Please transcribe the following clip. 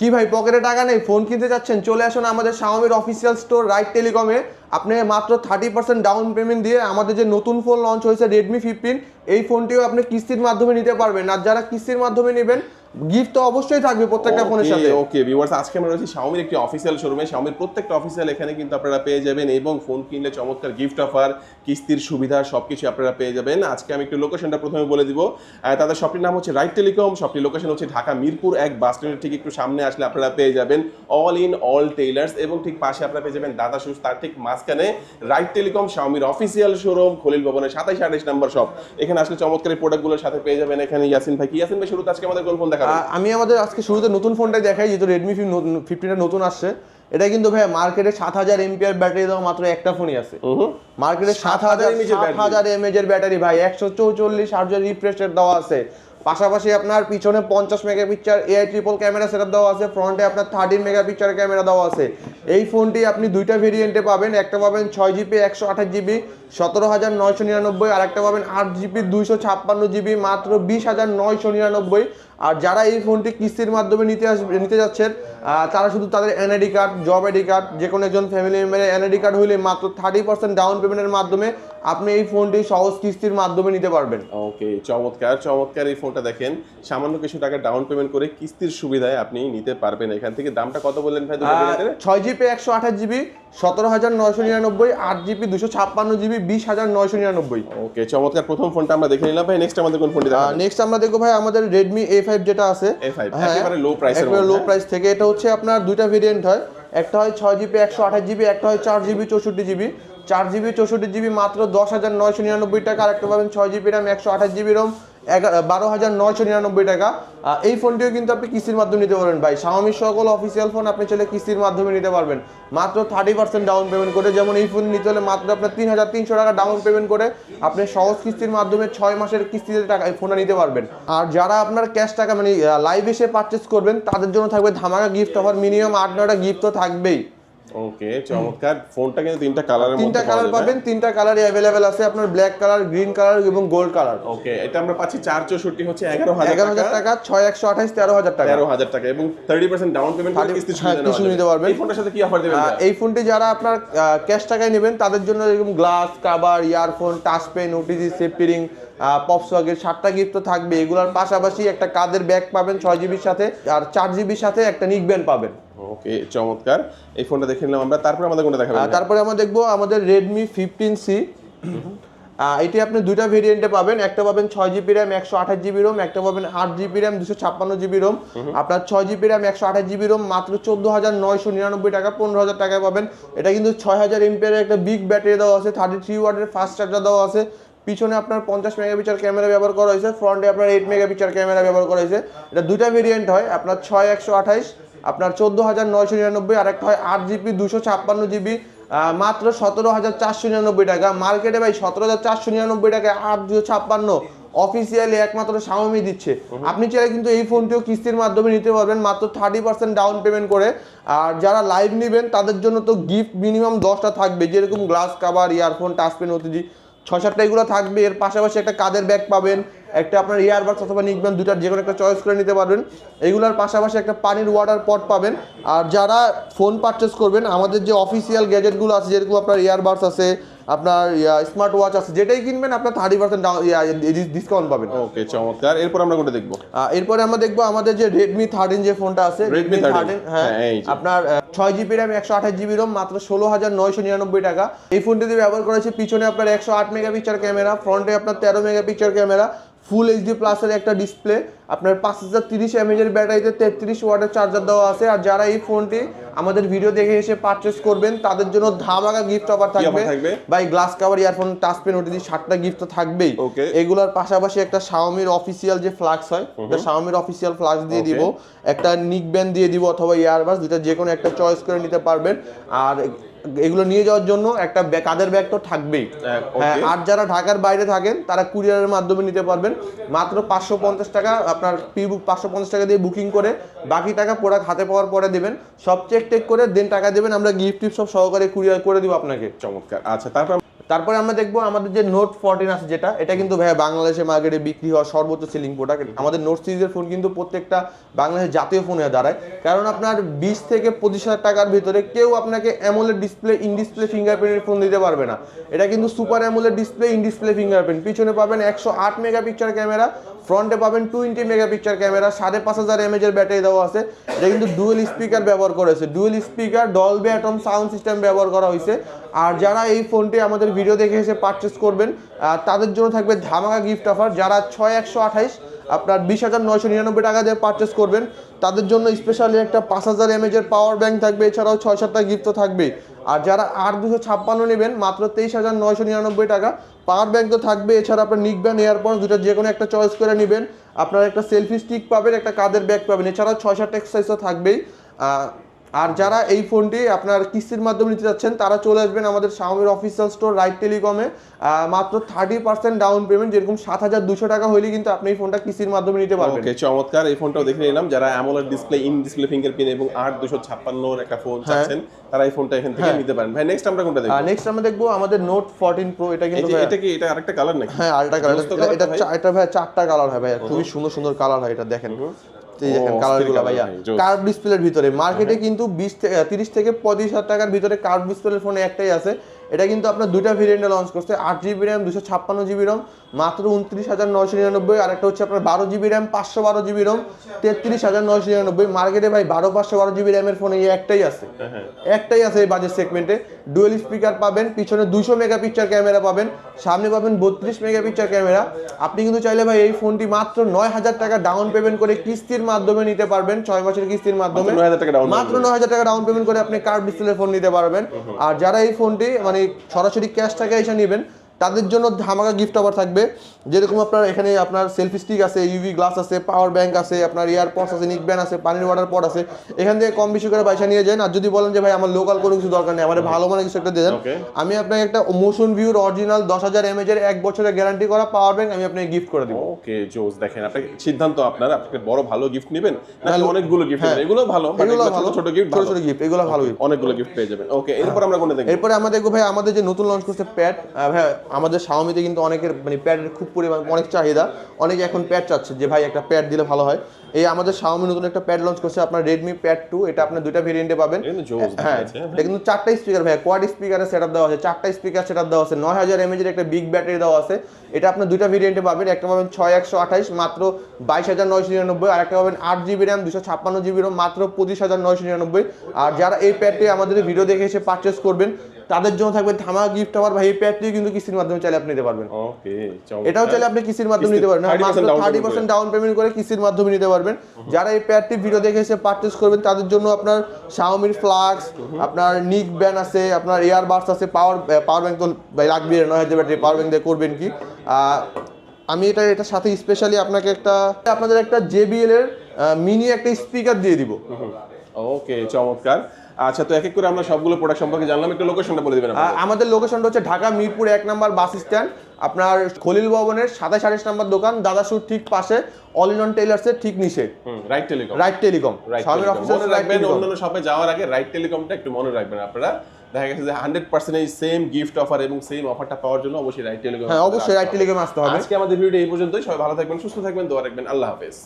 কি ভাই, পকেটে টাকা নেই? ফোন কিনতে যাচ্ছেন? চলে আসুন আমাদের শাওমির অফিসিয়াল স্টোর রাইট টেলিকমে আপনি মাত্র থার্টি পার্সেন্ট ডাউন পেমেন্ট দিয়ে আমাদের যে নতুন ফোন লঞ্চ হয়েছে রেডমি ফিফটিন এই ফোনটিও আপনি কিস্তির মাধ্যমে নিতে পারবেন। আর যারা কিস্তির মাধ্যমে নেবেন গিফট তো অবশ্যই থাকবে প্রত্যেকটা ফোনের সাথে। ওকে ভিউয়ার্স আজকে আমরা রয়েছি Xiaomi একটি অফিসিয়াল শোরুমে Xiaomi প্রত্যেকটা অফিসিয়াল এখানে কিন্তু আপনারা পেয়ে যাবেন এবং ফোন কিনলে চমৎকার গিফট অফার কিস্তির সুবিধা সবকিছু আপনারা পেয়ে যাবেন। আজকে আমি একটু লোকেশনটা প্রথমে বলে দিব। তাদের শপটির নাম হচ্ছে রাইট টেলিকম শপটির লোকেশন হচ্ছে ঢাকা মিরপুর এক বাস স্ট্যান্ডের ঠিক একটু সামনে আসলে আপনারা পেয়ে যাবেন। অল ইন অল টেইলার্স এবং ঠিক পাশে আপনারা পেয়ে যাবেন দাদা শুজ তার ঠিক মাঝখানে Right Telecom Xiaomi official showroom Khalil ভবনের সাতাইশ আঠাইশ নাম্বার শপ এখানে আসলে চমৎকার প্রোডাক্টগুলোর সাথে পেয়ে যাবেন এখানে ইয়াসিন ভাই। কি ইয়াসিন ভাই শুরুতে আজকে আমাদের কোন ফোন আ- আমি আমাদের আজকে শুরুতে নতুন ফোনটাই দেখাই যেহেতু রেডমি ফিফটিনটা নতুন আসছে। এটা কিন্তু ভাই মার্কেটে সাত হাজার এমপিআর ব্যাটারি দেওয়া মাত্র একটা ফোনই আছে। মার্কেটে সাত হাজার সাত হাজার এমএজ এর ব্যাটারি ভাই একশো চৌচল্লিশ হাজার রিফ্রেশের দেওয়া আছে। পাশাপাশি আপনার পিছনে পঞ্চাশ mega mega picture AI triple camera setup দেওয়া আছে ফ্রন্টে আপনার থার্টিন মেগা মেগাপিকচার ক্যামেরা দেওয়া আছে। এই ফোনটি আপনি দুইটা ভেরিয়েন্টে পাবেন একটা পাবেন ছয় জিবি একশো আঠাশ জিবি সতেরো হাজার নয়শো নিরানব্বই আর একটা পাবেন আট জিবি দুইশো ছাপ্পান্ন জিবি মাত্র বিশ হাজার নয়শো নিরানব্বই। আর যারা এই ফোনটি কিস্তির মাধ্যমে নিতে আসবে নিতে যাচ্ছেন তারা শুধু তাদের NID card job ID card যে কোনো একজন ফ্যামিলি মেম্বারের এনআইডি কার্ড হইলে মাত্র থার্টি পার্সেন্ট ডাউন পেমেন্টের মাধ্যমে আপনি এই ফোনটি সহজ কিস্তির মাধ্যমে নিতে পারবেন। ওকে চমৎকার চমৎকার এই ফোনটা দেখেন। সামান্য কিছু টাকা ডাউন পেমেন্ট করে কিস্তির সুবিধায় আপনি নিতে পারবেন। এখান থেকে দামটা কত বললেন ভাই ছয় জিবি একশো আঠাশ জিবি সতেরো হাজার নয়শো নিরানব্বই আট জিবি দুশো ছাপ্পান্ন জিবি বিশ হাজার নয়শো নিরানব্বই। ওকে চমৎকার। প্রথম ফোনটা আমরা দেখে নিলাম ভাই। নেক্সট আমাদের কোন ফোনটি নেক্সট আমরা দেখব ভাই আমাদের রেডমি এ ফাইভ যেটা আছে লো প্রাইস হ্যাঁ, থেকে। এটা হচ্ছে আপনার দুইটা ভেরিয়েন্ট হয়। একটা হয় ছয় জিবি একশো আঠাশ জিবি একটা হয় চার জিবি চৌষট্টি জিবি চার জিবি চৌষট্টি জিবি মাত্র দশ হাজার নয়শো নিরানব্বই টাকা। আরেকটা পাবেন ছয় জিবি র্যাম একশো আঠাশ জিবি রম বারো হাজার নয়শো নিরানব্বই টাকা। এই ফোনটিও কিন্তু আপনি কিস্তির মাধ্যমে নিতে পারবেন ভাই। স্বামীর সকল অফিসিয়াল ফোন আপনি চাইলে কিস্তির মাধ্যমে নিতে পারবেন। মাত্র থার্টি পার্সেন্ট ডাউন পেমেন্ট করে, যেমন এই ফোন নিতে হলে মাত্র আপনার তিন হাজার তিনশো টাকা ডাউন পেমেন্ট করে আপনি সহজ কিস্তির মাধ্যমে ছয় মাসের কিস্তিতে টাকা এই ফোনটা নিতে পারবেন। আর যারা আপনার ক্যাশ টাকা মানে লাইভ এসে পারচেস করবেন, তাদের জন্য থাকবে ধামাকা গিফট অফার মিনিমাম আট নয়টা গিফট তো থাকবেই। ওকে চমৎকার। ফোনটা কিন্তু তিনটা কালারের তিনটা কালার পাবেন তিনটা কালারই অ্যাভেলেবেল আছে আপনার ব্ল্যাক কালার গ্রিন কালার এবং গোল্ড কালার ওকে এটা আমরা পাচ্ছি চার চৌষট্টি হচ্ছে এগারো হাজার এগারো হাজার টাকা। টাকা ছয় একশো আঠাশ তেরো হাজার টাকা। তেরো হাজার টাকা এবং থার্টি পার্সেন্ট ডাউন পেমেন্ট করে 30% কিস্তির হ্যাঁ, সুবিধা নিতে পারবেন। এই ফোনটার সাথে কি অফার দেবেন এই ফোনটি যারা আপনার ক্যাশ টাকায় নেবেন তাদের জন্য এরকম glass cover earphone touch pen OTG safety ring pops ওয়াগের সাতটা গিফট তো থাকবে এগুলোর পাশাপাশি একটা কাদের ব্যাগ পাবেন ছয় জিবির সাথে আর চার জিবির সাথে একটা নিক ব্যান্ড পাবেন। ওকে চমৎকার। এই ফোনটা দেখে নিলাম আমরা তারপরে আমাদের কোনটা দেখাবেন? তারপরে আমরা দেখব আমাদের রেডমি ফিফটিন সি এটি আপনি দুইটা ভেরিয়েন্টে পাবেন। একটা পাবেন ছয় জিবি র্যাম একশো আঠাশ জিবি রোম একটা পাবেন আট জিবি র্যাম দুশো ছাপ্পান্ন জিবি রোম আপনার ছয় জিবি র্যাম একশো আঠাশ জিবি রোম মাত্র চোদ্দ হাজার নয়শো নিরানব্বই টাকা পনেরো হাজার টাকায় পাবেন। এটা কিন্তু ছয় হাজার এমপিয়ারের একটা বিগ ব্যাটারি দেওয়া আছে থার্টি থ্রি ওয়াটের ফাস্ট চার্জার দেওয়া আছে। পিছনে আপনার পঞ্চাশ মেগাপিক্সেল ক্যামেরা ব্যবহার করা হয়েছে ফ্রন্টে আপনার এইট মেগাপিক্সেল ক্যামেরা ব্যবহার করা হয়েছে। এটা দুইটা ভেরিয়েন্ট হয় আপনার ছয় একশো আঠাইশ আপনার চোদ্দ হাজার নয়শো নিরানব্বই আর একটা হয় আট জিবি দুশো ছাপ্পান্ন জিবি মাত্র সতেরো হাজার চারশো নিরানব্বই টাকা। মার্কেটে ভাই সতেরো হাজার চারশো নিরানব্বই টাকায় আট দুশো ছাপ্পান্ন। অফিসিয়ালি একমাত্র Xiaomi দিচ্ছে। আপনি চাইলে কিন্তু এই ফোনটিও কিস্তির মাধ্যমে নিতে পারবেন মাত্র থার্টি পার্সেন্ট ডাউন পেমেন্ট করে। আর যারা লাইভ নেবেন তাদের জন্য তো গিফট মিনিমাম দশটা থাকবে যেরকম glass cover earphone touch pen OTG ছয় সাতটা এগুলো থাকবে, এর পাশাপাশি একটা কাদের ব্যাগ পাবেন, একটা আপনার ইয়ারবাডস অথবা নিকবেন দুটার যে কোনো একটা চয়েস করে নিতে পারবেন। এগুলোর পাশাপাশি একটা পানির ওয়াটার পট পাবেন। আর যারা ফোন পারচেস করবেন, আমাদের যে অফিসিয়াল গ্যাজেটগুলো আছে, যেরকম আপনার ইয়ারবাডস আছে আপনার স্মার্ট ওয়াচ আছে যেটাই কিনবেন আপনার থার্টি পার্সেন্ট ডিসকাউন্ট পাবেন। ওকে চমৎকার। এরপর আমরা কোনটা দেখব? এরপরে আমরা দেখব আমাদের যে রেডমি থার্টিন যে ফোনটা আছে রেডমি থার্টিন হ্যাঁ হ্যাঁ, আপনার ছয় জিবি র্যাম একশো আঠাশ জিবি রোম মাত্র ষোলো হাজার নয়শো নিরানব্বই টাকা। এই ফোনটিতে ব্যবহার করেছে পিছনে আপনার একশো আট মেগা মেগাপিক্সেল ক্যামেরা ফ্রন্টে আপনার তেরো mega megapixel camera full HD প্লাসের একটা ডিসপ্লে আপনার পাঁচ হাজার তিরিশ এমএজের ব্যাটারিতে তেত্রিশ ওয়াটের চার্জার দেওয়া আছে। আর যারা এই ফোনটি আমাদের ভিডিও দেখে এসে পারচেস করবেন তাদের জন্য ধামাকা গিফট অফার থাকবে? ভাই glass cover earphone touch pen OT সাতটা গিফট তো থাকবেই. এগুলোর পাশাপাশি একটা শাওমির অফিসিয়াল যে ফ্লাক্স হয় একটা শাওমির অফিসিয়াল ফ্লাক্স দিয়ে. দিব। একটা নিক ব্যান্ড দিয়ে দিব অথবা ইয়ারবাস দুটা যে কোনো একটা চয়েস করে নিতে পারবেন। আর এগুলো নিয়ে যাওয়ার জন্য একটা কাদের ব্যাগ তো থাকবেই। হ্যাঁ, হ্যাঁ আর যারা ঢাকার বাইরে থাকেন তারা কুরিয়ারের মাধ্যমে নিতে পারবেন। মাত্র পাঁচশো পঞ্চাশ টাকা আপনার প্রি বুক পাঁচশো পঞ্চাশ টাকা দিয়ে বুকিং করে বাকি টাকা প্রোডাক্ট হাতে পাওয়ার পরে দেবেন। সব চেক টেক করে দেন টাকা দেবেন আমরা গিফট টিফ সব সহকারে কুরিয়ার করে দিব আপনাকে। চমৎকার। আচ্ছা তারপর তারপরে আমরা দেখব আমাদের যে নোট ফোরটিন আছে যেটা, এটা কিন্তু ভাই বাংলাদেশে মার্কেটে বিক্রি হওয়া সর্বোচ্চ সেলিং প্রোডাক্ট আমাদের নোট সিরিজের ফোন কিন্তু প্রত্যেকটা বাংলাদেশের জাতীয় ফোন দাঁড়ায়। কারণ আপনার বিশ থেকে পঁচিশ হাজার টাকার ভিতরে কেউ আপনাকে অ্যামোলেড ডিসপ্লে ইন ডিসপ্লে ফিঙ্গারপ্রিন্টের ফোন দিতে পারবে না। এটা কিন্তু super AMOLED display in display fingerprint পিছনে পাবেন একশো আট মেগাপিক্সেল ক্যামেরা ফ্রন্টে পাবেন টোয়েন্টি পিকচার ক্যামেরা সাড়ে পাঁচ হাজার এমএজের ব্যাটারি দেওয়া আছে। এটা কিন্তু ডুয়েল স্পিকার ব্যবহার করেছে। Dual speaker Dolby Atmos sound system ব্যবহার করা হয়েছে। আর যারা এই ফোনটি আমাদের ভিডিও দেখে এসে পারচেস করবেন তাদের জন্য থাকবে ধামাকা গিফট অফার যারা ছয় একশো আঠাইশ আপনার বিশ হাজার নয়শো নিরানব্বই টাকা দিয়ে পারচেস করবেন। তাদের জন্য স্পেশালি একটা পাঁচ হাজার এমএজের পাওয়ার ব্যাংক থাকবে, এছাড়াও ছয় সাতটা গিফট থাকবে আর যারা আট দুশো ছাপ্পান্ন নেবেন, মাত্র তেইশ হাজার নয়শো নিরানব্বই টাকা। পাওয়ার ব্যাংক তো থাকবে, এছাড়া আপনার নিক ব্যান এয়ারপন্স দুটো যে কোনো একটা চয়েস করে নেবেন। আপনারা একটা সেলফি স্টিক পাবেন, একটা কাদের ব্যাগ পাবেন। এছাড়াও ছয় সাতটা এক্সারসাইজও থাকবেই। আর যারা এই ফোনটি আপনার কিস্তির মাধ্যমে নিতে যাচ্ছেন তারা চলে আসবেন আমাদের শাওমির অফিসিয়াল স্টোর রাইট টেলিকমে মাত্র থার্টি পার্সেন্ট ডাউন পেমেন্ট যেরকম সাত হাজার দুশো টাকা হলেই কিন্তু আপনি এই ফোনটা কিস্তির মাধ্যমে নিতে পারবেন। ওকে চমৎকার। এই ফোনটাও দেখে নিলাম। যারা AMOLED display in display fingerprint এবং আট দুশো ছাপ্পান্নর একটা ফোন হ্যাঁ। চাচ্ছেন তারা এই ফোনটা এখান থেকে নিতে পারেন। ভাই নেক্সট আমরা কোনটা দেখব? নেক্সট আমরা দেখব আমাদের নোট ফোরটিন প্রো এটা কিন্তু এটা কি এটা আরেকটা কালার নাকি? হ্যাঁ আলট্রা কালার এটা? এটা ভাই চারটা কালার হয় ভাই খুবই সুন্দর সুন্দর কালার হয় এটা দেখেন। এই দেখেন ও, কালার অস্থিরগুলো colour ভাইয়া কার্ভ ডিসপ্লের ভিতরে মার্কেটে কিন্তু বিশ থেকে তিরিশ থেকে পঁয়ত্রিশ হাজার টাকার ভিতরে কার্ভ ডিসপ্লের ফোন একটাই আছে। এটা কিন্তু আপনার দুইটা ভেরিয়েন্টে লঞ্চ করছে। আট জিবি র্যাম দুশো ছাপ্পান্ন জিবি রম মাত্র উনত্রিশ হাজার নয়শো নিরানব্বই। আর একটা হচ্ছে আপনার বারো জিবি র্যাম পাঁচশো বারো জিবি রম তেত্রিশ হাজার নয়শো নিরানব্বই। মার্কেটে ভাই বারো পাঁচশো বারো জিবি র্যামের ফোন এই একটাই আছে। একটাই আছে এই বাজেট সেগমেন্টে ডুয়েল স্পিকার পাবেন পিছনে দুশো মেগাপিক্সেল ক্যামেরা পাবেন সামনে পাবেন বত্রিশ মেগাপিক্সেল ক্যামেরা আপনি কিন্তু চাইলে ভাই এই ফোনটি মাত্র নয় হাজার টাকা ডাউন পেমেন্ট করে কিস্তির মাধ্যমে নিতে পারবেন ছয় মাসের কিস্তির মাধ্যমে। মাত্র 9,000 টাকা মাত্র নয় হাজার টাকা ডাউন পেমেন্ট করে আপনি কার্ড ডিসপ্লে ফোন নিতে পারবেন। আর যারা এই ফোনটি মানে সরাসরি ক্যাশ টাকা এসে নেবেন। তাদের জন্য ধামাকা গিফট অফার থাকবে। যেরকম আপনার এখানে আপনার সেলফি স্টিক আছে ইউভি গ্লাস আছে পাওয়ার ব্যাঙ্ক আছে আপনার ইয়ারপডস আছে নিক ব্যান আছে পানির ওয়াটার পট আছে। এখান থেকে কম বেশি করে পয়সা নিয়ে যান। আর যদি বলেন যে ভাই আমার লোকাল কোনো কিছু দরকার নেই আমার ভালো মানে কিছু একটা দিয়ে দেন আমি আপনাকে একটা মোশন ভিউর অরিজিনাল দশ হাজার এমএজ এর এক বছরের গ্যারান্টি করা পাওয়ার ব্যাঙ্ক আমি আপনাকে গিফট করে দিব। ওকে জোস দেখেন আপনাকে সিদ্ধান্ত আপনার। আপনাকে বড় ভালো গিফট নেবেন? নাকি হ্যাঁ, অনেকগুলো গিফট হ্যাঁ। এগুলো ভালো এগুলো ভালো। ছোট গিফট ছোট ছোট গিফট এগুলো ভালো। অনেকগুলো গিফট পেয়ে যাবেন। ওকে এরপর আমরা কোনটা দেখব? এরপরে আমাদের ভাই আমাদের যে নতুন লঞ্চ করছে প্যাড ভাই আমাদের শাওমিতে কিন্তু অনেকের মানে প্যাডের খুব পরিমাণ অনেক চাহিদা। অনেকে এখন প্যাড চাচ্ছে যে ভাই একটা প্যাড দিলে ভালো হয়। এই আমাদের শাওমি নতুন একটা প্যাড লঞ্চ করছে আপনার রেডমি প্যাড টু এটা আপনার দুইটা ভেরিয়েন্টে পাবেন। জোস হ্যাঁ এটা কিন্তু চারটা স্পিকার ভাই কোয়াড স্পিকারের সেটআপ দেওয়া আছে চারটা স্পিকার সেটআপ দেওয়া আছে নয় হাজার এমএজ এর একটা বিগ ব্যাটারি দেওয়া আছে। এটা আপনার দুইটা ভেরিয়েন্টে পাবেন একটা পাবেন ছয় একশো আঠাইশ মাত্র বাইশ হাজার নয়শো নিরানব্বই আর একটা পাবেন আট জিবি র্যাম দুশো ছাপ্পান্ন জিবি রোম মাত্র পঁচিশ হাজার নয়শো নিরানব্বই। আর যারা এই প্যাডটি আমাদের ভিডিও দেখে এসে পারচেস করবেন তাদের জন্য থাকবে ধামা গিফট আমার ভাই এই কিন্তু কিস্তির মাধ্যমে চাইলে আপনি নিতে পারবেন। ওকে এটাও চাইলে আপনি কিস্তির মাধ্যমে নিতে পারবেন। 30% মাত্র down thirty percent down payment করে কিস্তির মাধ্যমে নিতে পারবেন। যারা এই প্যাডটি ভিডিও দেখে এসে পারচেস করবেন তাদের জন্য আপনার শাওমির ফ্লাক্স আপনার নিক ব্যান আছে আপনার এয়ার এয়ারবাডস আছে পাওয়ার পাওয়ার ব্যাংক তো লাগবে নয় হাজার ব্যাটারি পাওয়ার ব্যাংক দিয়ে করবেন কি? আমি এটা এটার সাথে স্পেশালি আপনাকে একটা আপনাদের একটা জেবিএল এর মিনি একটা স্পিকার দিয়ে দিব। ওকে চমৎকার। আচ্ছা তো এক এক করে আমরা সবগুলো প্রোডাক্ট সম্পর্কে জানলাম একটু লোকেশনটা বলে দিবেন আমাদের লোকেশনটা হচ্ছে ঢাকা মিরপুর এক নাম্বার বাস স্ট্যান্ড আপনার খলিল ভবনের সাতাশ আঠাশ নাম্বার দোকান দাদাসুর ঠিক পাশে অল ইন অন টেলার্সের ঠিক নিচে। রাইট টেলিকম রাইট টেলিকম মনে রাইট রাখবেন অন্যান্য শপে যাওয়ার আগে রাইট টেলিকমটা একটু মনে রাখবেন আপনারা। দেখা গেছে যে hundred percentage same gift offer এবং সেম অফারটা পাওয়ার জন্য অবশ্যই রাইট টেলিকম হ্যাঁ অবশ্যই রাইট টেলিকমে আসতে হবে। আজকে আমাদের ভিডিও এই পর্যন্তই। সবাই ভালো থাকবেন সুস্থ থাকবেন। দোয়া রাখবেন। আল্লাহ হাফেজ।